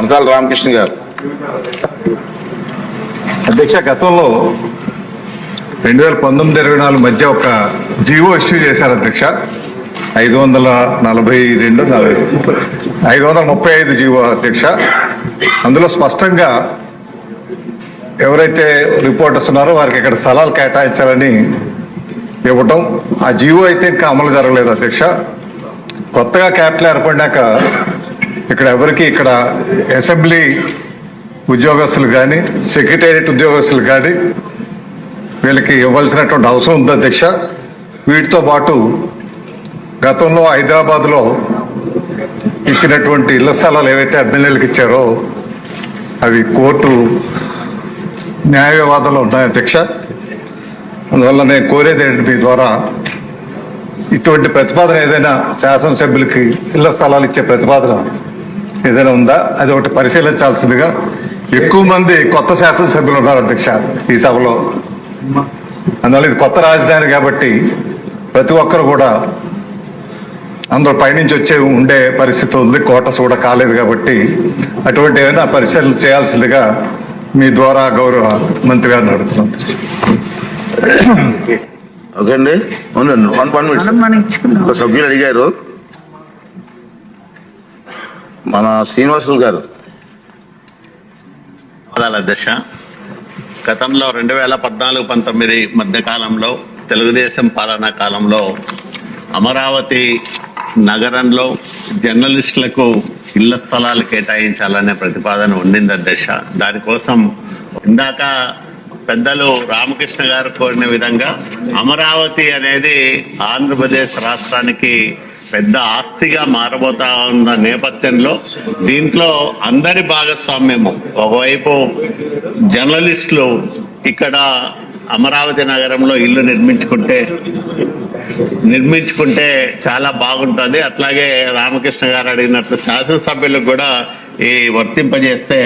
మనతాల రామకృష్ణ గారు. అధ్యక్ష గతంలో రెండు వేల పంతొమ్మిది ఇరవై నాలుగు మధ్య ఒక జీవో ఇష్యూ చేశారు అధ్యక్ష. ఐదు వందల నలభై రెండు నలభై ఐదు వందల ముప్పై ఐదు జీవో అధ్యక్ష. అందులో స్పష్టంగా ఎవరైతే రిపోర్టర్స్ ఉన్నారో వారికి ఇక్కడ స్థలాలు కేటాయించాలని ఇవ్వటం. ఆ జీవో అయితే ఇంకా అమలు జరగలేదు అధ్యక్ష. కొత్తగా క్యాపిటల్ ఏర్పడినాక ఇక్కడ ఎవరికి ఇక్కడ అసెంబ్లీ ఉద్యోగస్తులు కానీ సెక్రటేరియట్ ఉద్యోగస్తులు కానీ వీళ్ళకి ఇవ్వాల్సినటువంటి అవసరం ఉంది అధ్యక్ష. వీటితో పాటు గతంలో హైదరాబాద్లో ఇచ్చినటువంటి ఇళ్ళ స్థలాలు ఏవైతే ఎమ్మెల్యేలకు ఇచ్చారో అవి కోర్టు న్యాయ వివాదంలో ఉన్నాయి అధ్యక్ష. అందువల్ల నేను కోరేది ఏంటి మీ ద్వారా ఇటువంటి ప్రతిపాదన ఏదైనా శాసనసభ్యులకి ఇళ్ళ స్థలాలు ఇచ్చే ప్రతిపాదన ఏదైనా ఉందా? అది ఒకటి పరిశీలించాల్సిందిగా. ఎక్కువ మంది కొత్త శాసనసభ్యులు ఉన్నారు అధ్యక్ష ఈ సభలో. అందువల్ల ఇది కొత్త రాజధాని కాబట్టి ప్రతి ఒక్కరు కూడా అందరూ పైనుంచి వచ్చే ఉండే పరిస్థితి ఉంది. కోటస్ కూడా కాలేదు కాబట్టి అటువంటి ఏమైనా పరిశీలన చేయాల్సిందిగా మీ ద్వారా గౌరవ మంత్రి గారిని అడుగుతున్నాను. ఓకే అండి. అవునండి. వన్ సభ్యులు అడిగారు. మన శ్రీనివాసులు గారు. పదాల దశ. గతంలో రెండు వేల పద్నాలుగు పంతొమ్మిది మధ్యకాలంలో తెలుగుదేశం పాలనా కాలంలో అమరావతి నగరంలో జర్నలిస్టులకు ఇళ్ళ స్థలాలు కేటాయించాలనే ప్రతిపాదన ఉండింది అధ్యక్ష దానికోసం ఇందాక పెద్దలు రామకృష్ణ గారు కోరిన విధంగా అమరావతి అనేది ఆంధ్రప్రదేశ్ రాష్ట్రానికి పెద్ద ఆస్తిగా మారబోతా ఉన్న నేపథ్యంలో దీంట్లో అందరి భాగస్వామ్యము. ఒకవైపు జర్నలిస్టులు ఇక్కడ అమరావతి నగరంలో ఇల్లు నిర్మించుకుంటే నిర్మించుకుంటే చాలా బాగుంటుంది. అట్లాగే రామకృష్ణ గారు అడిగినట్లు శాసనసభ్యులకు కూడా ఈ వర్తింపజేస్తే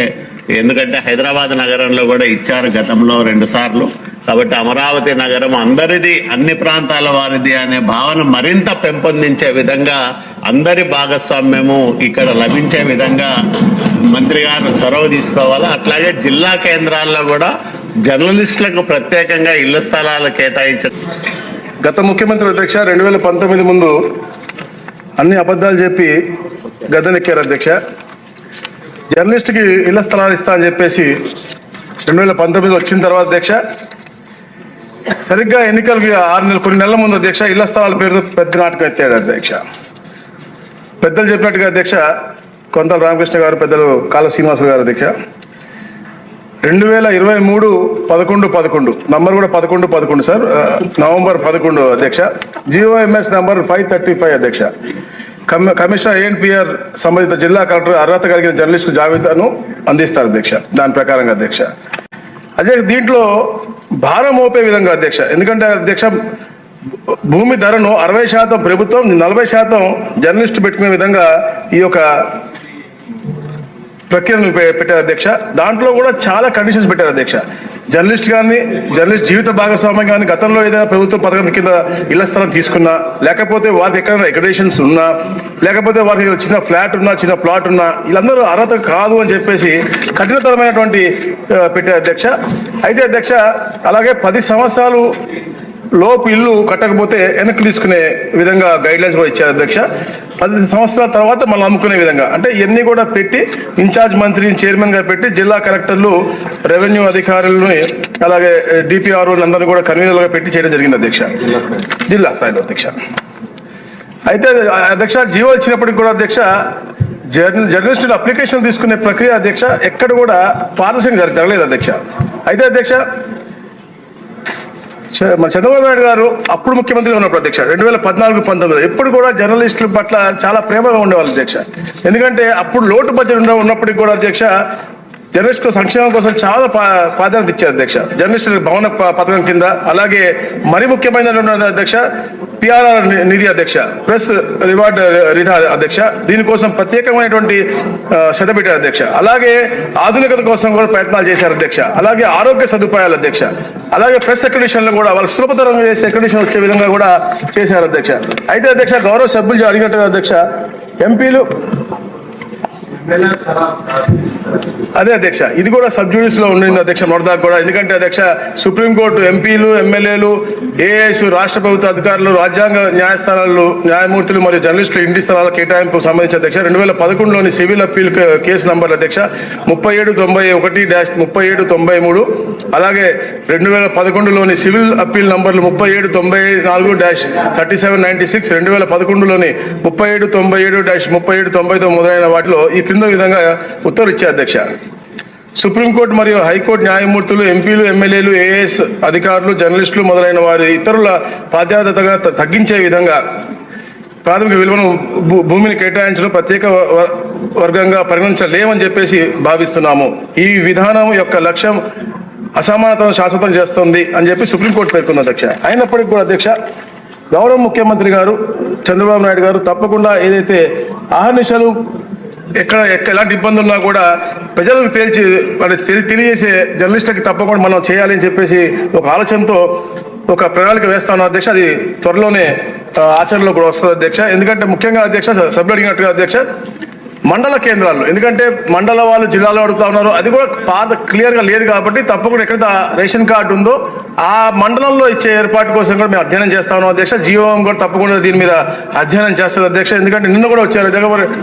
ఎందుకంటే హైదరాబాద్ నగరంలో కూడా ఇచ్చారు గతంలో రెండు సార్లు. కాబట్టి అమరావతి నగరం అందరిది అన్ని ప్రాంతాల వారిది అనే భావన మరింత పెంపొందించే విధంగా అందరి భాగస్వామ్యము ఇక్కడ లభించే విధంగా మంత్రి గారు చొరవ తీసుకోవాలి? అట్లాగే జిల్లా కేంద్రాల్లో కూడా జర్నలిస్టులకు ప్రత్యేకంగా ఇళ్ళ స్థలాలు కేటాయించడం గత ముఖ్యమంత్రి అధ్యక్ష రెండు వేల పంతొమ్మిది ముందు అన్ని అబద్ధాలు చెప్పి గద్దెనెక్కారు అధ్యక్ష. జర్నలిస్ట్కి ఇళ్ళ స్థలాలు ఇస్తా అని చెప్పేసి రెండు వేల పంతొమ్మిది వచ్చిన తర్వాత అధ్యక్ష సరిగ్గా ఎన్నికలకి ఆరు నెలలు కొన్ని నెలల ముందు అధ్యక్ష ఇళ్ళ స్థలాల పేరుతో పెద్ద నాటకం ఇచ్చాడు అధ్యక్ష. పెద్దలు చెప్పినట్టుగా అధ్యక్ష కొంతల రామకృష్ణ గారు పెద్దలు కాల శ్రీనివాసులు గారు అధ్యక్ష. రెండు వేల ఇరవై మూడు పదకొండు పదకొండు నంబర్ కూడా పదకొండు పదకొండు సార్ నవంబర్ పదకొండు అధ్యక్ష. GOMS number five thirty five అధ్యక్ష. కమి- కమిషనర్ ఏఎన్పిఆర్ సంబంధిత జిల్లా కలెక్టర్ అర్హత కలిగిన జర్నలిస్టు జాబితాను అందిస్తారు అధ్యక్ష దాని ప్రకారంగా అధ్యక్ష. అదే దీంట్లో భారం మోపే విధంగా అధ్యక్ష. ఎందుకంటే అధ్యక్ష భూమి ధరను అరవై శాతం ప్రభుత్వం నలభై శాతం జర్నలిస్టు పెట్టుకునే విధంగా ఈ యొక్క ప్రక్రియను పెట్టారు అధ్యక్ష. దాంట్లో కూడా చాలా కండిషన్స్ పెట్టారు అధ్యక్ష. జర్నలిస్ట్ కానీ జర్నలిస్ట్ జీవిత భాగస్వామ్యం కానీ గతంలో ఏదైనా ప్రభుత్వ పథకం కింద ఇళ్ళ స్థలం తీసుకున్నా లేకపోతే వారికి ఎక్కడైనా ఎకడేషన్స్ ఉన్నా లేకపోతే వారికి చిన్న ఫ్లాట్ ఉన్నా చిన్న ప్లాట్ ఉన్నా వీళ్ళందరూ అర్హత కాదు అని చెప్పేసి కఠినతరమైనటువంటి పెట్టారు అధ్యక్ష. అయితే అధ్యక్ష అలాగే పది సంవత్సరాలు లోపు ఇల్లు కట్టకపోతే వెనక్కి తీసుకునే విధంగా గైడ్ లైన్స్ కూడా ఇచ్చారు అధ్యక్ష. పది సంవత్సరాల తర్వాత మళ్ళీ అమ్ముకునే విధంగా. అంటే ఇవన్నీ కూడా పెట్టి ఇన్ఛార్జ్ మంత్రిని చైర్మన్గా పెట్టి జిల్లా కలెక్టర్లు రెవెన్యూ అధికారులని అలాగే డిపిఆర్ అందరినీ కూడా కన్వీనర్గా పెట్టి చేయడం జరిగింది అధ్యక్ష. జిల్లా స్థాయిలో అధ్యక్ష. అయితే అధ్యక్ష జీవో ఇచ్చినప్పటికి కూడా అధ్యక్ష జర్న జర్నలిస్టులు అప్లికేషన్ తీసుకునే ప్రక్రియ అధ్యక్ష ఎక్కడ కూడా పారదర్శకంగా జరగ- జరగలేదు అధ్యక్ష. అయితే అధ్యక్ష చ- చంద్రబాబు నాయుడు గారు అప్పుడు ముఖ్యమంత్రి ఉన్నప్పుడు అధ్యక్ష రెండు వేల పద్నాలుగు పంతొమ్మిది ఎప్పుడు కూడా జర్నలిస్టుల పట్ల చాలా ప్రేమగా ఉండేవాళ్ళు అధ్యక్ష. ఎందుకంటే అప్పుడు లోటు బడ్జెట్ ఉన్న ఉన్నప్పటికీ కూడా అధ్యక్ష జర్నలిస్టు సంక్షేమం కోసం చాలా ప్రాధాన్యత ఇచ్చారు అధ్యక్ష. జర్నలిస్టుల భవన పథకం కింద అలాగే మరి ముఖ్యమైన అధ్యక్ష పిఆర్ఆర్ నిధి అధ్యక్ష ప్రెస్ రివార్డ్ రిధా అధ్యక్ష దీనికోసం ప్రత్యేకమైనటువంటి శ్రద్ధ పెట్టారు అధ్యక్ష. అలాగే ఆధునికత కోసం కూడా ప్రయత్నాలు చేశారు అధ్యక్ష. అలాగే ఆరోగ్య సదుపాయాలు అధ్యక్ష. అలాగే ప్రెస్ సెక్రటేషన్లు కూడా వాళ్ళు సులభతరంగా చేసే సెక్రటేషన్ వచ్చే విధంగా కూడా చేశారు అధ్యక్ష. అయితే అధ్యక్ష గౌరవ సభ్యులు అడిగినట్టుగా అధ్యక్ష. ఎంపీలు అదే అధ్యక్ష ఇది కూడా సబ్లో ఉండింది అధ్యక్ష మొదటిదాకా కూడా. ఎందుకంటే అధ్యక్ష సుప్రీంకోర్టు ఎంపీలు ఎమ్మెల్యేలు ఏఐఎస్ రాష్ట్ర ప్రభుత్వ అధికారులు రాజ్యాంగ న్యాయస్థానాలు న్యాయమూర్తులు మరియు జర్నలిస్టులు ఇంటి స్థలాల కేటాయింపు సంబంధించి అధ్యక్ష రెండు వేల పదకొండులోని సివిల్ అప్పీల్ కేసు నంబర్ అధ్యక్ష ముప్పై ఏడు తొంభై ఒకటి డాష్ ముప్పై ఏడు తొంభై మూడు అలాగే రెండు వేల పదకొండులోని సివిల్ అప్పీల్ నంబర్లు ముప్పై ఏడు తొంభై నాలుగు dash thirty seven ninety six రెండు వేల పదకొండులోని ముప్పై ఏడు తొంభై ఏడు డాష్ ముప్పై ఏడు తొంభై తొమ్మిది మొదలైన వాటిలో ఈ కింద విధంగా ఉత్తర్వు ఇచ్చే అధ్యక్ష. సుప్రీంకోర్టు మరియు హైకోర్టు న్యాయమూర్తులు ఎంపీలు ఎమ్మెల్యేలు ఏఎస్ అధికారులు జర్నలిస్టులు మొదలైన వారి ఇతరుల ప్రాధాన్యతగా త- తగ్గించే విధంగా ప్రాథమిక విలువను భూ- భూమిని కేటాయించడం ప్రత్యేక వ- వర్గంగా పరిగణించలేమని చెప్పేసి భావిస్తున్నాము. ఈ విధానం యొక్క లక్ష్యం అసమానతను శాశ్వతం చేస్తుంది అని చెప్పి సుప్రీంకోర్టు పేర్కొంది అధ్యక్ష. అయినప్పటికీ కూడా అధ్యక్ష గౌరవ ముఖ్యమంత్రి గారు చంద్రబాబు నాయుడు గారు తప్పకుండా ఏదైతే ఆహర్నిశలు ఎక్కడ ఎలాంటి ఇబ్బంది ఉన్నా కూడా ప్రజలకు తేల్చి తెలి- తెలియజేసే జర్నలిస్టులకి తప్పకుండా మనం చేయాలి అని చెప్పేసి ఒక ఆలోచనతో ఒక ప్రణాళిక వేస్తాను. అధ్యక్ష అది త్వరలోనే ఆచరణలో కూడా వస్తుంది అధ్యక్ష. ఎందుకంటే ముఖ్యంగా అధ్యక్ష సభ్యులు అడిగినట్టుగా అధ్యక్ష మండల కేంద్రాలు. ఎందుకంటే మండల వాళ్ళు జిల్లాలో అడుగుతా ఉన్నారు. అది కూడా పాత క్లియర్గా లేదు కాబట్టి తప్పకుండా ఎక్కడ రేషన్ కార్డు ఉందో ఆ మండలంలో ఇచ్చే ఏర్పాటు కోసం కూడా మేము అధ్యయనం చేస్తా ఉన్నాం. అధ్యక్ష జీవోఎం కూడా తప్పకుండా దీని మీద అధ్యయనం చేస్తుంది అధ్యక్ష. ఎందుకంటే నిన్న కూడా వచ్చారు.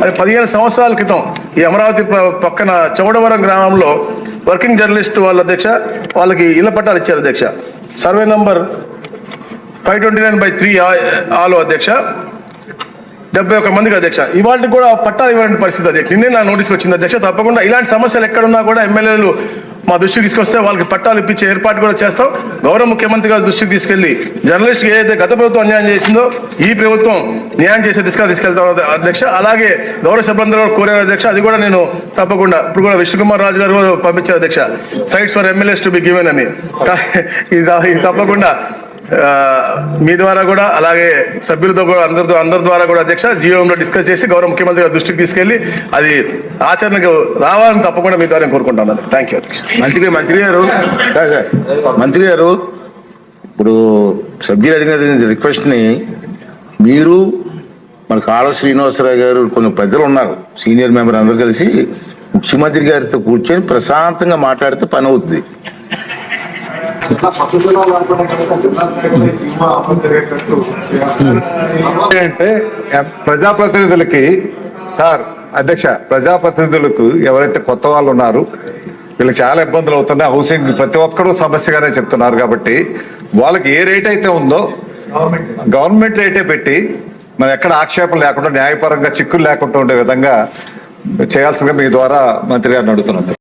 అది పదిహేను సంవత్సరాల క్రితం ఈ అమరావతి పక్కన చౌడవరం గ్రామంలో వర్కింగ్ జర్నలిస్ట్ వాళ్ళ అధ్యక్ష వాళ్ళకి ఇళ్ళ పట్టాలు ఇచ్చారు అధ్యక్ష. Survey number five twenty nine by three ఆలో అధ్యక్ష. డెబ్బై ఒక మందికి అధ్యక్ష. ఇవాళ కూడా పట్టాలు ఇవ్వని పరిస్థితి అధ్యక్ష నిన్నే నా నోటీస్కి వచ్చింది అధ్యక్ష. తప్పకుండా ఇలాంటి సమస్యలు ఎక్కడున్నా కూడా ఎమ్మెల్యేలు మా దృష్టికి తీసుకొస్తే వాళ్ళకి పట్టాలు ఇప్పించే ఏర్పాటు కూడా చేస్తాం. గౌరవ ముఖ్యమంత్రి గారి దృష్టికి తీసుకెళ్ళి జర్నలిస్ట్ ఏదైతే గత ప్రభుత్వం అన్యాయం చేసిందో ఈ ప్రభుత్వం న్యాయం చేసే దిశగా తీసుకెళ్తాం అధ్యక్ష. అలాగే గౌరవ సభ్యులందరూ కూడా కోరారు అధ్యక్ష. అది కూడా నేను తప్పకుండా ఇప్పుడు కూడా విష్ణుకుమార్ రాజు గారు కూడా పంపించారు అధ్యక్ష. Sites for MLAs to be given అని. ఇది తప్పకుండా మీ ద్వారా కూడా అలాగే సభ్యులతో కూడా అందరితో అందరి ద్వారా కూడా అధ్యక్ష జీవోంలో డిస్కస్ చేసి గౌరవ ముఖ్యమంత్రి గారి దృష్టికి తీసుకెళ్ళి అది ఆచరణకు రావాలని తప్పకుండా మీ ద్వారా కోరుకుంటాను థ్యాంక్ యూ మంత్రి మంత్రి గారు మంత్రి గారు ఇప్పుడు సభ్యులు అడిగిన రిక్వెస్ట్ని మీరు మన కాళ శ్రీనివాసరావు గారు కొన్ని పెద్దలు ఉన్నారు సీనియర్ మెంబర్ అందరు కలిసి ముఖ్యమంత్రి గారితో కూర్చొని ప్రశాంతంగా మాట్లాడితే పని అవుతుంది అంటే ప్రజాప్రతినిధులకి సార్ అధ్యక్ష ప్రజాప్రతినిధులకు ఎవరైతే కొత్త వాళ్ళు ఉన్నారు వీళ్ళకి చాలా ఇబ్బందులు అవుతున్నాయి. హౌసింగ్ ప్రతి ఒక్కరూ సమస్యగానే చెప్తున్నారు కాబట్టి వాళ్ళకి ఏ రేట్ అయితే ఉందో గవర్నమెంట్ రేటే. పెట్టి మనం ఎక్కడ ఆక్షేపం లేకుండా న్యాయపరంగా చిక్కులు లేకుండా ఉండే విధంగా చేయాల్సిందిగా మీ ద్వారా మంత్రి గారిని అడుగుతున్నాం